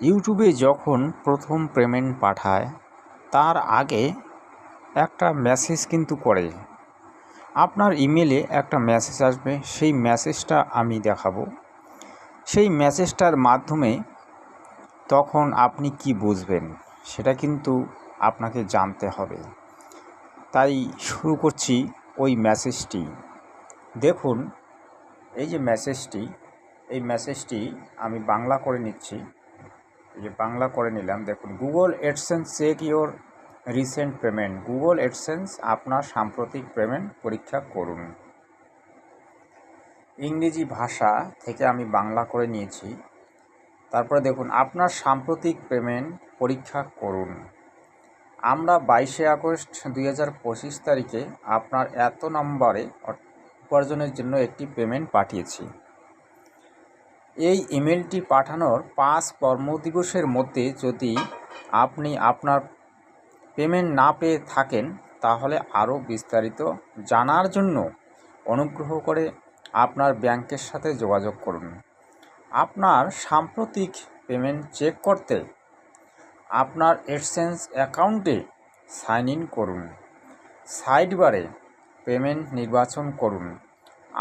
ইউটিউবে যখন প্রথম পেমেন্ট পাঠায়, তার আগে একটা মেসেজ কিন্তু করে। আপনার ইমেলে একটা মেসেজ আসবে, সেই মেসেজটা আমি দেখাবো। সেই মেসেজটার মাধ্যমে তখন আপনি কি বুঝবেন, সেটা কিন্তু আপনাকে জানতে হবে। তাই শুরু করছি ওই মেসেজটি দেখুন, এই যে মেসেজটি এই মেসেজটি আমি বাংলা করে নিচ্ছি। যে বাংলা করে নিলাম, দেখুন Google AdSense check your recent payment Google AdSense আপনার সাম্প্রতিক পেমেন্ট পরীক্ষা করুন। ইংরেজি ভাষা থেকে আমি বাংলা করে নিয়েছি। তারপরে দেখুন, আপনার সাম্প্রতিক পেমেন্ট পরীক্ষা করুন। আমরা বাইশে আগস্ট দুই হাজার পঁচিশ তারিখে আপনার এত নম্বরে উপার্জনের জন্য একটি পেমেন্ট পাঠিয়েছি। এই ইমেলটি পাঠানোর পাঁচ কর্মদিবসের মধ্যে যদি আপনি আপনার পেমেন্ট না পেয়ে থাকেন, তাহলে আরও বিস্তারিত জানার জন্য অনুগ্রহ করে আপনার ব্যাংকের সাথে যোগাযোগ করুন। আপনার সাম্প্রতিক পেমেন্ট চেক করতে আপনার এডসেন্স অ্যাকাউন্টে সাইন ইন করুন। সাইডবারে পেমেন্ট নির্বাচন করুন।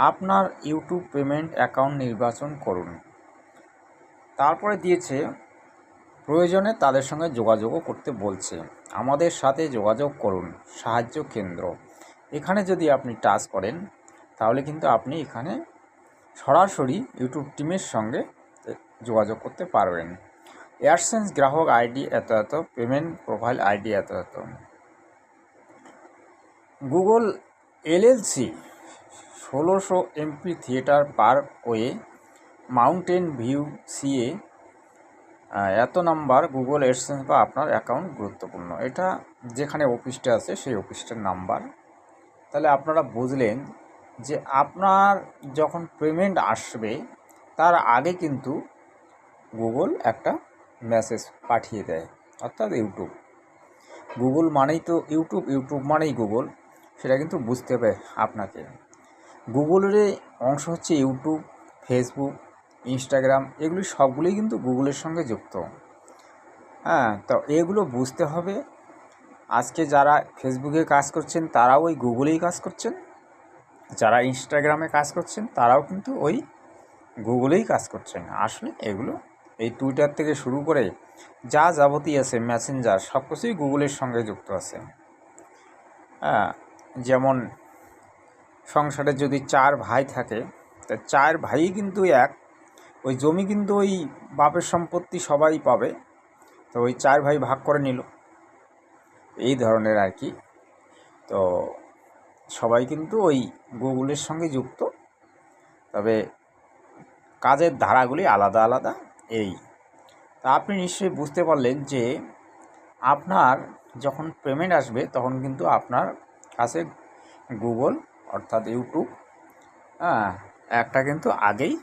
আপনার ইউটিউব পেমেন্ট অ্যাকাউন্ট নির্বাচন করুন। তারপরে দিয়েছে, প্রয়োজনে তাদের সঙ্গে যোগাযোগও করতে বলছে। আমাদের সাথে যোগাযোগ করুন, সাহায্য কেন্দ্র। এখানে যদি আপনি টাচ করেন, তাহলে কিন্তু আপনি এখানে সরাসরি ইউটিউব টিমের সঙ্গে যোগাযোগ করতে পারবেন। এয়ারসেন্স গ্রাহক আইডি এত এত, পেমেন্ট প্রোফাইল আইডি এত এত। গুগল এলএলসি, ষোলোশো Amphitheatre Parkway Mountain View CA এত নাম্বার গুগল এডসেন্স বা আপনার অ্যাকাউন্ট গুরুত্বপূর্ণ। এটা যেখানে অফিসটা আছে সেই অফিসটার নাম্বার। তাহলে আপনারা বুঝলেন যে আপনার যখন পেমেন্ট আসবে, তার আগে কিন্তু গুগল একটা মেসেজ পাঠিয়ে দেয়, অর্থাৎ ইউটিউব। গুগল মানেই তো ইউটিউব ইউটিউব মানেই গুগল, সেটা কিন্তু বুঝতে হবে আপনাকে। গুগলের অংশ হচ্ছে ইউটিউব, ফেসবুক ইনস্টাগ্রাম এগুলি সবগুলোই কিন্তু গুগলের সঙ্গে যুক্ত। হ্যাঁ তো এগুলো বুঝতে হবে। আজকে যারা ফেসবুকে কাজ করছেন, তারাও ওই গুগলেই কাজ করছেন। যারা ইনস্টাগ্রামে কাজ করছেন, তারাও কিন্তু ওই গুগলেই কাজ করছেন। আসলে এগুলো, এই টুইটার থেকে শুরু করে যা যাবতীয় আছে মেসেঞ্জার সব কিছুই গুগলের সঙ্গে যুক্ত আছে। হ্যাঁ যেমন সংসারে যদি চার ভাই থাকে, তা চার ভাই কিন্তু এক। ওই জমি কিন্তু ওই বাপের সম্পত্তি সবাই পাবে। তো ওই চার ভাই ভাগ করে নিল। এই ধরনের আর কি। তো সবাই কিন্তু ওই গুগলের সঙ্গে যুক্ত। তবে কাজের ধারাগুলি আলাদা আলাদা এই। তা আপনি নিশ্চয়ই বুঝতে পারলেন যে আপনার যখন পেমেন্ট আসবে তখন কিন্তু আপনার কাছে গুগল অর্থাৎ ইউটিউব হ্যাঁ একটা কিন্তু আগেই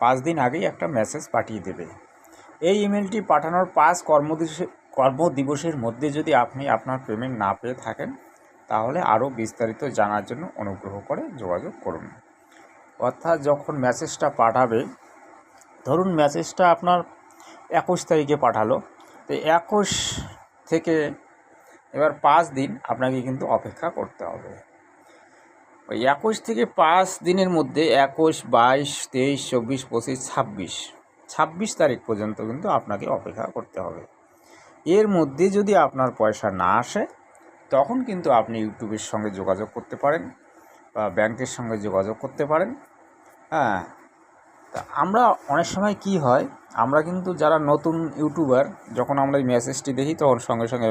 পাঁচ দিন আগেই একটা মেসেজ পাঠিয়ে দেবে। এই ইমেলটি পাঠানোর পাঁচ কর্মদিবসে, কর্মদিবসের মধ্যে যদি আপনি আপনার পেমেন্ট না পেয়ে থাকেন, তাহলে আরও বিস্তারিত জানার জন্য অনুগ্রহ করে যোগাযোগ করুন। অর্থাৎ যখন মেসেজটা পাঠাবে, ধরুন মেসেজটা আপনার একুশ তারিখে পাঠালো। তো একুশ থেকে এবার পাঁচ দিন আপনাকে কিন্তু অপেক্ষা করতে হবে। ওই একুশ থেকে পাঁচ দিনের মধ্যে একুশ, বাইশ, তেইশ, চব্বিশ, পঁচিশ, ছাব্বিশ। ছাব্বিশ তারিখ পর্যন্ত কিন্তু আপনাকে অপেক্ষা করতে হবে। এর মধ্যে যদি আপনার পয়সা না আসে, তখন কিন্তু আপনি ইউটিউবের সঙ্গে যোগাযোগ করতে পারেন বা ব্যাংকের সঙ্গে যোগাযোগ করতে পারেন। হ্যাঁ তা আমরা অনেক সময় কি হয়, আমরা কিন্তু যারা নতুন ইউটিউবার, যখন আমরা এই মেসেজটি দেখি, তখন সঙ্গে সঙ্গে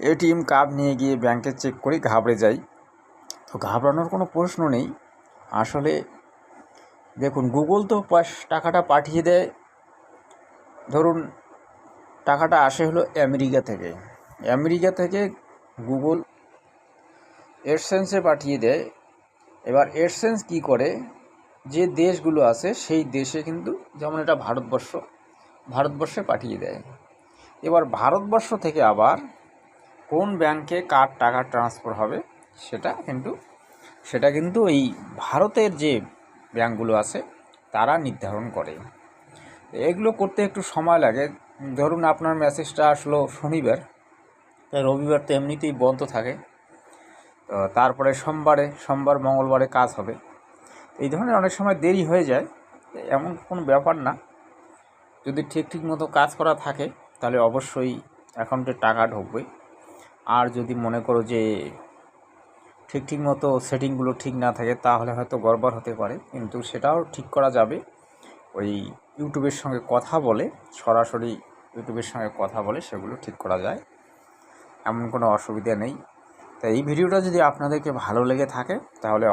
এটিএম কার্ড নিয়ে গিয়ে ব্যাংকে চেক করি, ঘাবড়ে যাই। তো ঘাবড়ানোর কোনো প্রশ্ন নেই। আসলে দেখুন গুগল তো টাকাটা পাঠিয়ে দেয়। ধরুন, টাকাটা আসে হলো আমেরিকা থেকে। আমেরিকা থেকে গুগল এডসেন্সে পাঠিয়ে দেয়। এবার এডসেন্স কী করে? যে দেশগুলো আছে, সেই দেশে কিন্তু যেমন এটা ভারতবর্ষ, ভারতবর্ষে পাঠিয়ে দেয়। এবার ভারতবর্ষ থেকে আবার কোন ব্যাংকে কার টাকা ট্রান্সফার হবে? সেটা কিন্তু সেটা কিন্তু এই ভারতের যে ব্যাংকগুলো আছে, তারা নির্ধারণ করে। এগুলো করতে একটু সময় লাগে। ধরুন আপনার মেসেজটা আসলো শনিবার, তাই রবিবার তো এমনিতেই বন্ধ থাকে। তারপরে সোমবারে, সোমবার, মঙ্গলবারে কাজ হবে। এই ধরনের অনেক সময় দেরি হয়ে যায়, এমন কোনো ব্যাপার না। যদি ঠিক ঠিক মতো কাজ করা থাকে, তাহলে অবশ্যই অ্যাকাউন্টে টাকা ঢুকবে। আর যদি মনে করো যে ঠিক ঠিক মতো সেটিংগুলো ঠিক না থাকে, তাহলে হয়তো গড়বড় হতে পারে। কিন্তু সেটাও ঠিক করা যাবে। ওই ইউটিউবের সঙ্গে কথা বলে, সরাসরি ইউটিউবের সঙ্গে কথা বলে সেগুলো ঠিক করা যায়। এমন কোনো অসুবিধা নেই। তাই এই ভিডিওটা যদি আপনাদেরকে ভালো লেগে থাকে, তাহলে